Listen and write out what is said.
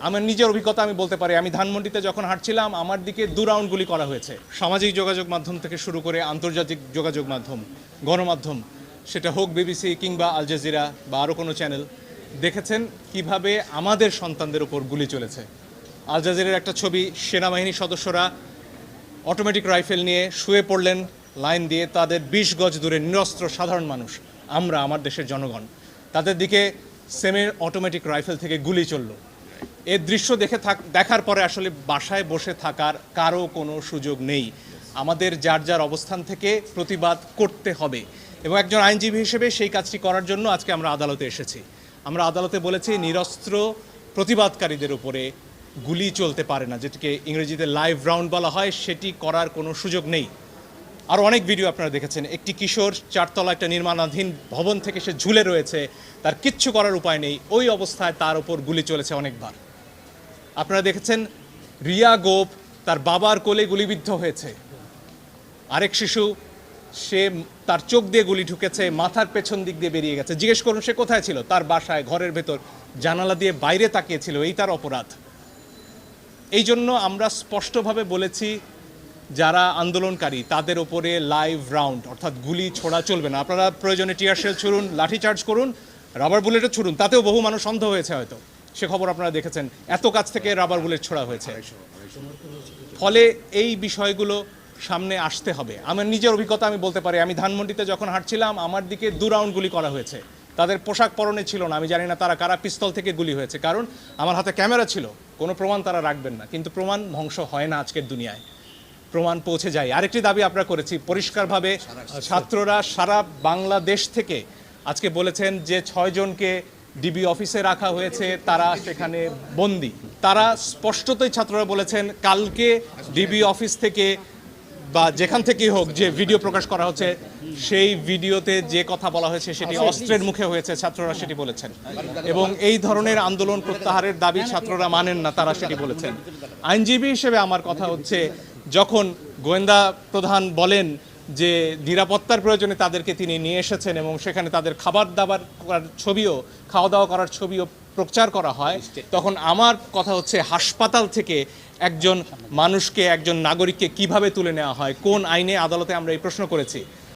আমার নিজের অভিজ্ঞতা আমি বলতে পারি। আমি ধানমন্ডিতে যখন হাঁটছিলাম, আমার দিকে দু রাউন্ড গুলি করা হয়েছে। সামাজিক যোগাযোগ মাধ্যম থেকে শুরু করে আন্তর্জাতিক যোগাযোগ মাধ্যম, গণমাধ্যম, সেটা হোক বিবিসি কিংবা আল জাজিরা বা আরও কোনো চ্যানেল দেখেছেন কীভাবে আমাদের সন্তানদের উপর গুলি চলেছে। আল জাজিরার একটা ছবি সেনাবাহিনীর সদস্যরা অটোমেটিক রাইফেল নিয়ে শুয়ে পড়লেন, লাইন দিয়ে তাদের বিশ গজ দূরে নিরস্ত্র সাধারণ মানুষ, আমরা, আমার দেশের জনগণ। তাদের দিকে সেমের অটোমেটিক রাইফেল থেকে গুলি চলল। এর দৃশ্য দেখে থাক, দেখার পরে আসলে বাসায় বসে থাকার কারও কোনো সুযোগ নেই। আমাদের যার যার অবস্থান থেকে প্রতিবাদ করতে হবে এবং একজন আইনজীবী হিসেবে সেই কাজটি করার জন্য আজকে আমরা আদালতে এসেছি। আমরা আদালতে বলেছি, নিরস্ত্র প্রতিবাদকারীদের উপরে গুলি চলতে পারে না, যেটিকে ইংরেজিতে লাইভ রাউন্ড বলা হয়। সেটি করার কোনো সুযোগ নেই। আর অনেক ভিডিও আপনারা দেখেছেন। একটি কিশোর চারতলা একটা নির্মাণাধীন ভবন থেকে সে ঝুলে রয়েছে। তার কিচ্ছু করার উপায় নেই। ওই অবস্থায় তার উপর গুলি চলেছে অনেকবার। আপনারা দেখেছেন, রিয়া গোপ তার বাবার কোলে গুলিবিদ্ধ হয়েছে। আরেক শিশু, সে তার চোখ দিয়ে গুলি ঢুকেছে, মাথার পেছন দিক দিয়ে বেরিয়ে গেছে। জিজ্ঞেস করুন, সে কোথায় ছিল? তার বাসায়, ঘরের ভেতর, জানালা দিয়ে বাইরে তাকিয়েছিল। এই তার অপরাধ। এই জন্য আমরা স্পষ্টভাবে বলেছি, যারা আন্দোলনকারী, তাদের ওপরে লাইভ রাউন্ড অর্থাৎ গুলি ছোড়া চলবে না। আপনারা প্রয়োজনে টিয়ার শেল ছুড়ুন, লাঠি চার্জ করুন রাবার বুলেটও ছুড়ুন, তাতেও বহু মানুষ অন্ধ হয়েছে হয়তো। সে খবর আপনারা দেখেছেন। এত কাছ থেকে রাবার বুলেট ছোড়া হয়েছে। ফলে এই বিষয়গুলো সামনে আসতে হবে। আমার নিজের অভিজ্ঞতা আমি বলতে পারি আমি ধানমন্ডিতে যখন হাঁটছিলাম আমার দিকে দু রাউন্ড গুলি করা হয়েছে। তাদের পোশাক পরনে ছিল না আমি জানি না তারা কারা পিস্তল থেকে গুলি হয়েছে। কারণ আমার হাতে ক্যামেরা ছিল কোনো প্রমাণ তারা রাখবেন না। কিন্তু প্রমাণ ধ্বংস হয় না আজকের দুনিয়ায়। প্রমাণ পৌঁছে যায়। আরেকটি দাবি আমরা করেছি পরিষ্কারভাবে ছাত্ররা সারা বাংলাদেশ থেকে আজকে বলেছেন যে ছয়জনকে ডিবি অফিসে রাখা হয়েছে তারা সেখানে বন্দি। তারা স্পষ্টতই ছাত্ররা বলেছেন কালকে ডিবি অফিস থেকে বা যেখান থেকেই হোক যে ভিডিও প্রকাশ করা হচ্ছে সেই ভিডিওতে যে কথা বলা হয়েছে সেটি অস্ত্রের মুখে হয়েছে ছাত্ররা সেটি বলেছেন। এবং এই ধরনের আন্দোলন প্রত্যাহারের দাবি ছাত্ররা মানেন না তারা সেটি বলেছেন। আইনজীবী হিসেবে আমার কথা হচ্ছে যখন গোয়েন্দা প্রধান বলেন যে নিরাপত্তার প্রয়োজনে তাদেরকে তিনি নিয়ে এসেছেন এবং সেখানে তাদের খাবার দাবার করার ছবিও খাওয়া দাওয়া করার ছবিও প্রচার করা হয়। তখন আমার কথা হচ্ছে হাসপাতাল থেকে একজন মানুষকে একজন নাগরিককে কীভাবে তুলে নেওয়া হয় কোন আইনে আদালতে আমরা এই প্রশ্ন করেছি?